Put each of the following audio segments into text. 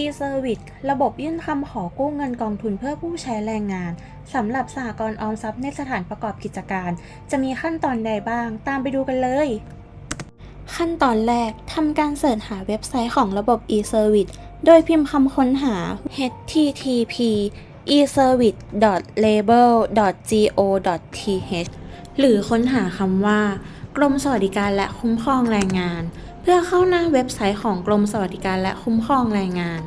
e-service ระบบยื่นคำขอกู้เงินกองทุนเพื่อผู้ใช้แรงงาน สำหรับสหกรณ์ออมทรัพย์ในสถานประกอบกิจการ จะมีขั้นตอนใดบ้าง ตามไปดูกันเลย ขั้นตอนแรกทำการเสิร์ชหาเว็บไซต์ของระบบ e-service โดยพิมพ์คำค้นหา http eservice.label.go.th หรือค้นหาคำว่า กรมสวัสดิการและคุ้มครองแรงงาน เพื่อเข้าหน้าเว็บไซต์ของกรมสวัสดิการและคุ้มครองแรงงาน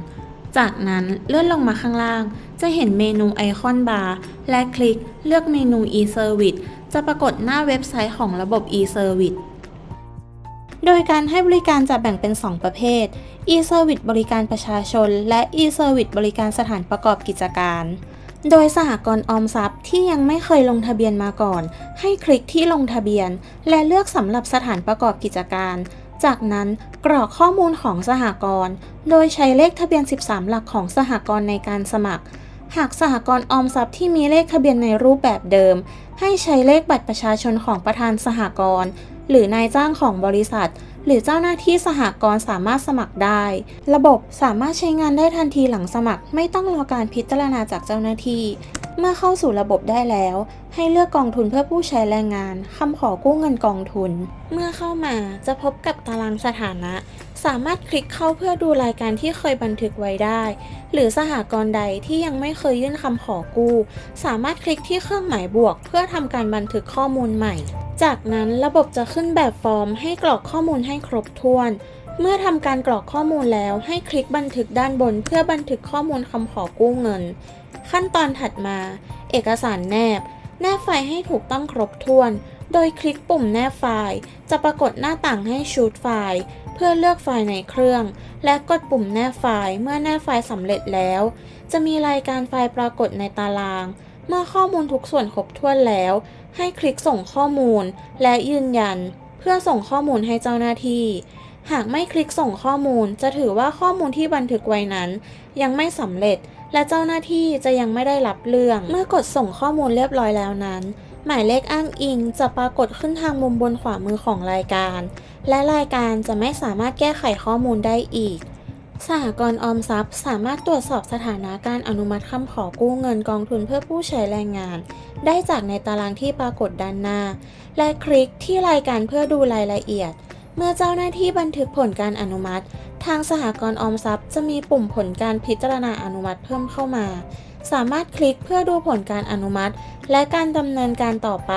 จากนั้นเลื่อนลงมาข้างล่าง จะเห็นเมนูไอคอนบาร์และคลิกเลือกเมนู e-service จะปรากฏหน้าเว็บไซต์ของระบบ e-service โดยการให้บริการจะแบ่งเป็น 2 ประเภท e-service บริการประชาชน และ e-service บริการสถานประกอบกิจการ โดยสหกรณ์ออมทรัพย์ที่ยังไม่เคยลงทะเบียนมาก่อน ให้คลิกที่ลงทะเบียน และเลือกสำหรับสถานประกอบกิจการ จากนั้นกรอกข้อมูลของสหกรณ์ โดยใช้เลขทะเบียน 13 หลักของสหกรณ์ในการสมัคร หากสหกรณ์ออมทรัพย์ที่มีเลขทะเบียนในรูปแบบเดิม ให้ใช้เลขบัตรประชาชนของประธานสหกรณ์หรือนายจ้างของบริษัท หรือเจ้าหน้าที่สหกรณ์สามารถสมัครได้ ระบบสามารถใช้งานได้ทันทีหลังสมัคร ไม่ต้องรอการพิจารณาจากเจ้าหน้าที่ เมื่อเข้าสู่ระบบได้แล้ว ให้เลือกกองทุนเพื่อผู้ใช้แรงงานคำขอกู้เงินกองทุน เมื่อเข้ามาจะพบกับตารางสถานะ สามารถคลิกเข้าเพื่อดูรายการที่เคยบันทึกไว้ได้ หรือสหกรณ์ใดที่ยังไม่เคยยื่นคำขอกู้ สามารถคลิกที่เครื่องหมายบวก เพื่อทำการบันทึกข้อมูลใหม่ จากนั้นระบบจะขึ้นแบบฟอร์มให้กรอกข้อมูลให้ครบถ้วน เมื่อทำการกรอกข้อมูลแล้วให้คลิกบันทึกด้านบน เพื่อบันทึกข้อมูลคำขอกู้เงิน ขั้นตอนถัดมา เอกสารแนบ แนบไฟล์ให้ถูกต้องครบถ้วน โดยคลิกปุ่มแนบไฟล์ จะปรากฏหน้าต่างให้ชูดไฟล์ เพื่อเลือกไฟล์ในเครื่อง และกดปุ่มแนบไฟล์ เมื่อแนบไฟล์สำเร็จแล้ว จะมีรายการไฟล์ปรากฏในตาราง เมื่อข้อมูลทุกส่วนครบถ้วนแล้ว ให้คลิกส่งข้อมูล และยืนยัน เพื่อส่งข้อมูลให้เจ้าหน้าที่ หากไม่คลิกส่งข้อมูล จะถือว่าข้อมูลที่บันทึกไว้นั้น ยังไม่สำเร็จ และเจ้าหน้าที่จะยังไม่ได้รับเรื่อง เมื่อกดส่งข้อมูลเรียบร้อยแล้วนั้น หมายเลขอ้างอิงจะปรากฏขึ้นทางมุมบนขวามือของรายการ และรายการจะไม่สามารถแก้ไขข้อมูลได้อีกสหกรณ์ออมทรัพย์สามารถตรวจสอบสถานะการอนุมัติคำขอกู้เงินกองทุนเพื่อผู้ใช้แรงงาน ได้จากในตารางที่ปรากฏด้านหน้า และคลิกที่รายการเพื่อดูรายละเอียด เมื่อเจ้าหน้าที่บันทึกผลการอนุมัติ ทางสหกรณ์ออมทรัพย์จะมีปุ่มผลการพิจารณาอนุมัติเพิ่มเข้ามา สามารถคลิกเพื่อดูผลการอนุมัติ และการดำเนินการต่อไป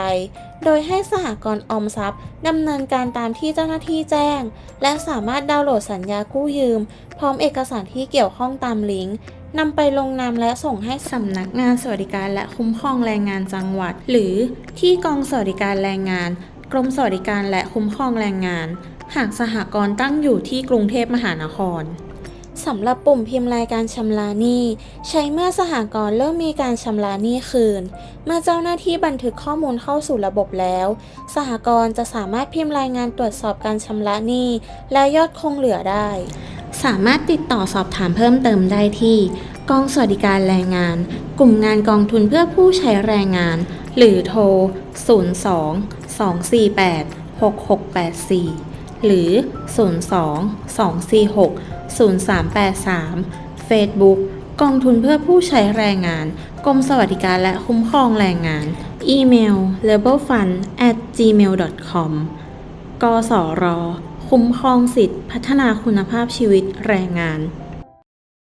โดยให้สหกรณ์ออมทรัพย์ดำเนินการตามที่เจ้าหน้าที่แจ้ง และสามารถดาวน์โหลดสัญญากู้ยืม พร้อมเอกสารที่เกี่ยวข้องตามลิงก์นำไปลงนามและส่งให้สำนักงานสวัสดิการและคุ้มครองแรงงานจังหวัด หรือที่กองสวัสดิการแรงงาน กรมสวัสดิการและคุ้มครองแรงงาน หากสหกรณ์ตั้งอยู่ที่กรุงเทพมหานครสำหรับปุ่มพิมพ์รายการชำระหนี้ ใช้เมื่อสหกรณ์เริ่มมีการชำระหนี้คืน เมื่อเจ้าหน้าที่บันทึกข้อมูลเข้าสู่ระบบแล้ว สหกรณ์จะสามารถพิมพ์รายงานตรวจสอบการชำระหนี้และยอดคงเหลือได้ สามารถติดต่อสอบถามเพิ่มเติมได้ที่ กองสวัสดิการแรงงาน กลุ่มงานกองทุนเพื่อผู้ใช้แรงงาน หรือโทร 02 248 6684 หรือ 02 246 0383 Facebook กองทุนเพื่อผู้ใช้แรงงาน กรมสวัสดิการและคุ้มครองแรงงาน อีเมล labelfund at gmail.com กสร คุ้มครองสิทธิพัฒนาคุณภาพชีวิตแรงงาน